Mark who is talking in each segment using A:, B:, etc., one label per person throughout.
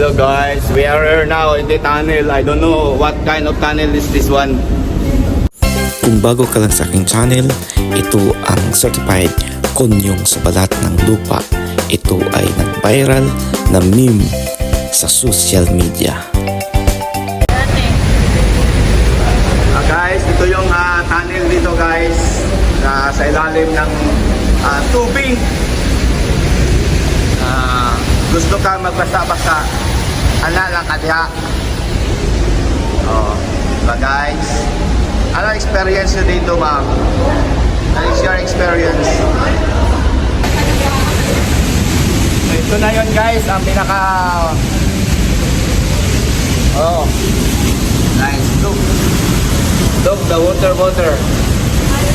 A: Hello guys, we are here now in the tunnel. I don't know what kind of tunnel is this one.
B: Kung bago ka lang sa aking channel, ito ang certified konyong sa balat ng lupa. Ito ay nag-viral na meme sa social media.
A: Ah, guys, ito yung ah, tunnel dito guys. na sa ilalim ng ah, tubig. Ah, gusto ka magbasa-basa. Ana lang ka diha. Oh, ba guys? Ano experience nyo dito, ma'am? What is your experience? So, ito na yun guys, ang pinaka... Oh, nice. Look. Look, the water, water.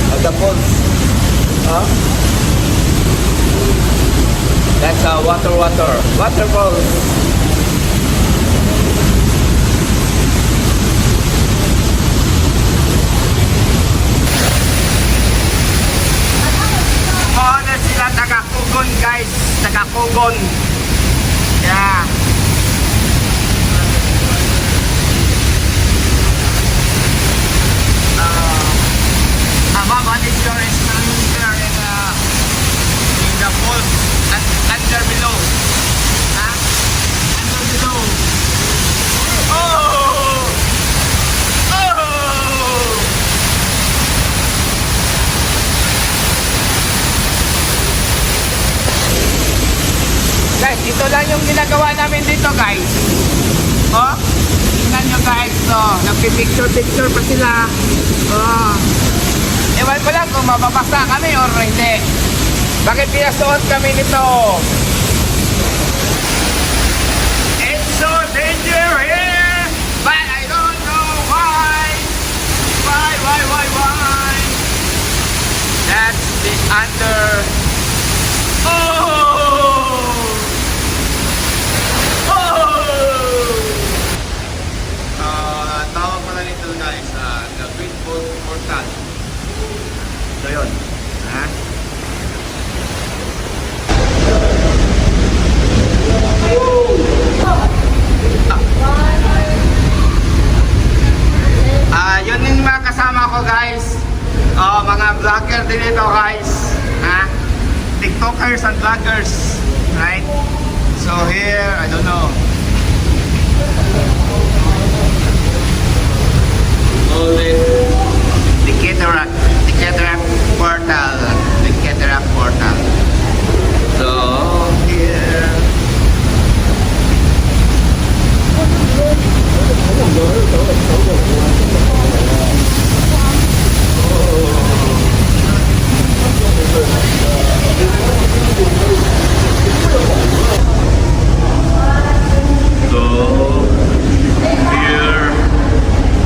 A: At the falls. Huh? That's a water, water. Waterfalls. Oh, Congon namin dito, guys. Oh, tingnan nyo guys. Oh, nagpipicture-picture pa sila. Oh. Ewan ko lang kung mababasa kami or hindi. Bakit pinasuot kami nito? It's so danger here, but I don't know why. Why, why, why, why? That's the under. Oh! Oh! Ah, tawag pala nito guys, ah, the Great Falls Portal. So yun. Ha? Ah, yun yung mga kasama ko guys. Oh, mga vlogger din ito guys. Ha? TikTokers and vloggers. Right? So here, I don't know. Ulit. The cataract. The cataract portal. The cataract portal. So here. So here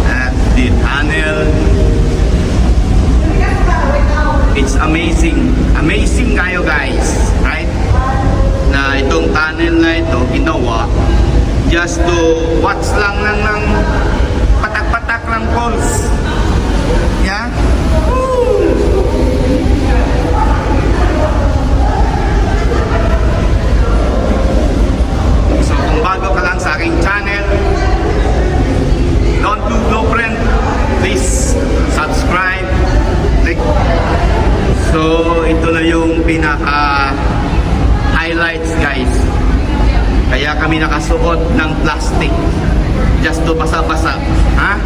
A: at the tunnel. It's amazing. Amazing kayo guys. Right? Na itong tunnel na ito ginawa just to watch lang ng, ng patak-patak lang falls. Yeah? Woo! So kung bago ka lang sa aking channel, don't do blueprint, please subscribe. Click. So ito na yung pinaka highlights guys. Kaya kami nakasuot ng plastic just to basa-basa. Ha?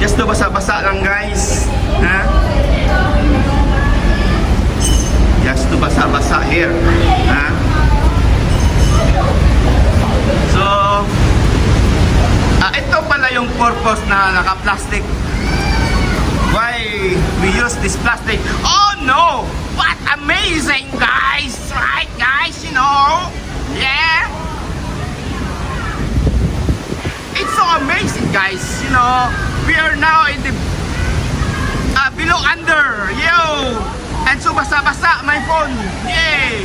A: Just to basa-basa lang guys. Ha? Just to basa-basa here. Ha? So, ah, ito pala yung purpose na naka-plastic. Why we use this plastic? Oh no! What amazing guys! Right guys, you know? Yeah? It's so amazing guys, you know? We are now in the below under. Yo! And so basa-basa my phone. Yay!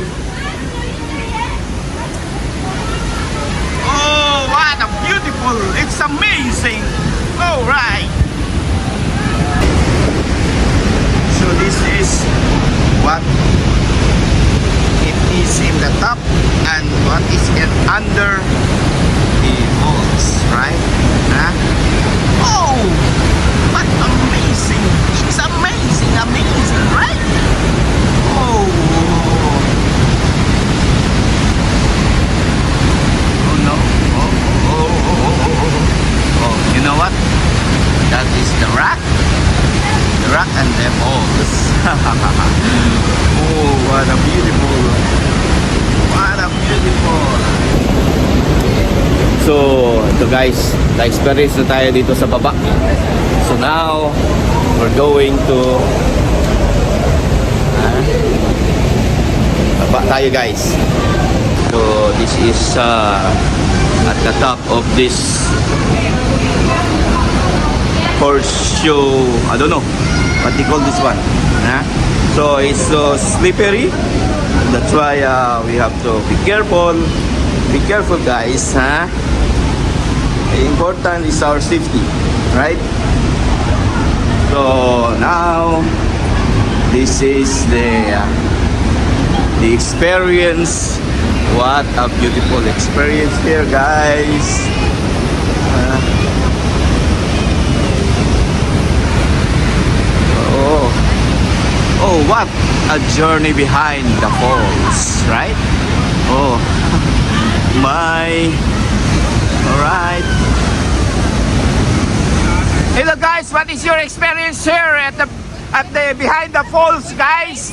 A: Oh, what a beautiful! It's amazing! All right. So this is what it is in the top and what is in under right? Huh? Oh! What amazing, right? Oh! Oh no! Oh, oh, oh, oh, oh, oh. Oh, you know what? That is the rock. The rock and the balls. oh, what a beautiful What a beautiful So, ito guys, na-experience na tayo dito sa baba. So now, we're going to baba tayo guys. So, this is uh, at the top of this horseshoe, I don't know what they call this one. Huh? So it's so slippery. That's why uh, we have to be careful. Be careful, guys. Huh? Important is our safety, right? So now this is the uh, the experience. What a beautiful experience here, guys. Uh, Oh. Oh, what a journey behind the falls, right? Oh. My. All right. Hello guys, what is your experience here at the at the behind the falls, guys?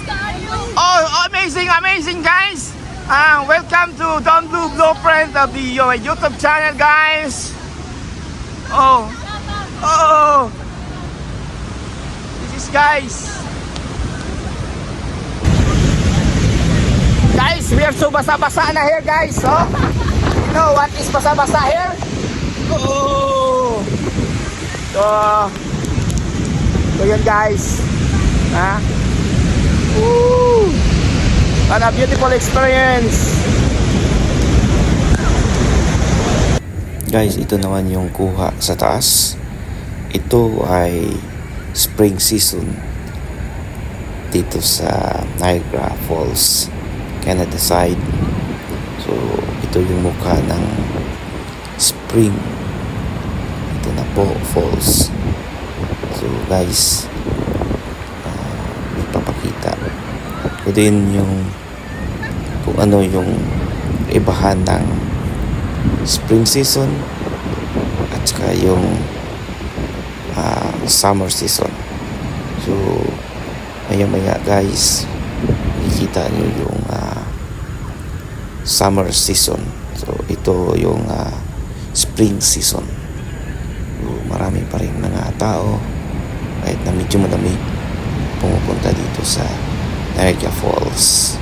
A: Oh, amazing, amazing, guys! Uh, welcome to Don Blue Blueprint of the uh, YouTube channel, guys. Oh, oh. This is guys. Guys, we are so basa-basa na here, guys. Oh, you know what is basa-basa here? Oh. So, so yun guys. Ha? Woo! What a beautiful experience.
B: Guys, ito naman yung kuha sa taas. Ito ay spring season dito sa Niagara Falls, Canada side. So, ito yung mukha ng spring. Ito na po, falls. So, guys, uh, ipapakita ko din yung kung ano yung ibahan ng spring season at saka yung ah, summer season. So, maya maya guys, makikita nyo yung ah, summer season. So, ito yung ah, spring season. So, marami pa rin mga tao kahit na medyo malamig pumupunta dito sa Niagara Falls.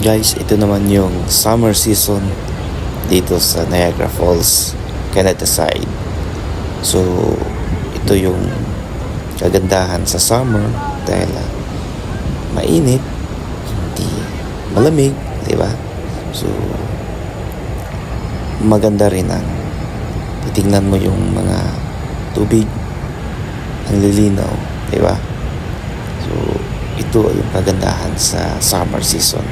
B: Guys, ito naman yung summer season dito sa Niagara Falls, Canada side. So, ito yung kagandahan sa summer dahil ah, mainit, hindi malamig, di ba? So, maganda rin ang titingnan mo yung mga tubig ang lilinaw, di ba? So, ito yung kagandahan sa summer season.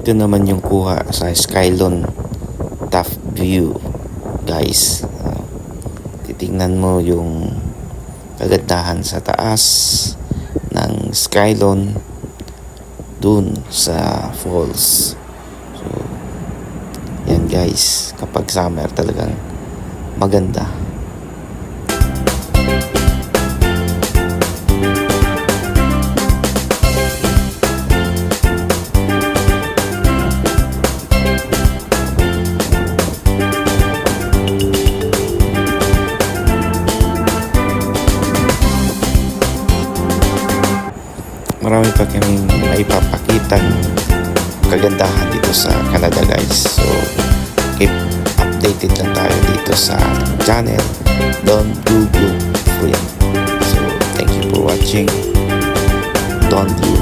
B: Ito naman yung kuha sa Skylon top view guys. Uh, titingnan mo yung kagandahan sa taas ng Skylon dun sa falls. So, yan guys, kapag summer talagang maganda. Marami pa kaming maipapakitang kagandahan dito sa Canada guys. So, keep updated lang tayo dito sa channel. Don't do blue friend. So, thank you for watching. Don't do